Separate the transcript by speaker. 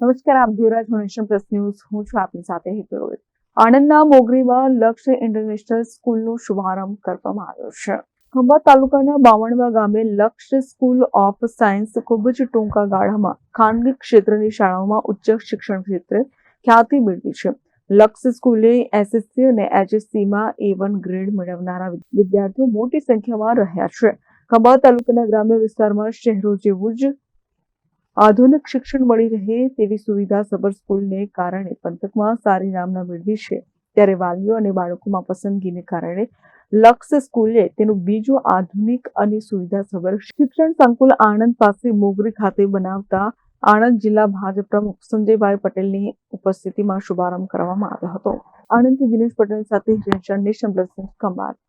Speaker 1: નમસ્કાર, આપ જોઈ રહ્યા પ્લસ ન્યૂઝ. હું છું આપની સાથે હેતુ આણંદના મોગરીમાં લક્ષ્ય ઇન્ટરનેશનલ સ્કૂલનો શુભારંભ કરવામાં આવ્યો છે. ખંભાત તાલુકાના બાવણવા ગામે લક્ષ્ય સ્કૂલ ઓફ સાયન્સ ખૂબ જ ટૂંકા ગાળામાં ખાનગી ક્ષેત્રની શાળાઓમાં ઉચ્ચ શિક્ષણ ક્ષેત્રે ખ્યાતિ મેળવી છે. લક્ષ્ય સ્કૂલે એસએસસી અને એચએસસીમાં એ વન ગ્રેડ મેળવનારા વિદ્યાર્થીઓ મોટી સંખ્યામાં રહ્યા છે. ખંભાત તાલુકાના ગ્રામ્ય વિસ્તારમાં શહેરો જેવું જ આધુનિક શિક્ષણ મળી રહે તેવી સુવિધા સબર સ્કૂલને કારણે પંથકમાં સારી નામના મેળવી છે. ત્યારે વાલીઓ અને બાળકોમાં પસંદગીને કારણે લક્ષ્ય સ્કૂલે તેનું બીજું આધુનિક અને સુવિધા સબર શિક્ષણ સંકુલ આણંદ પાસે મોગરી ખાતે બનાવતા આણંદ જિલ્લા ભાજપ પ્રમુખ સંજયભાઈ પટેલની ઉપસ્થિતિમાં શુભારંભ કરવામાં આવ્યો હતો. આણંદથી દિનેશ પટેલ સાથે નેશન પ્લસ ખંભાત.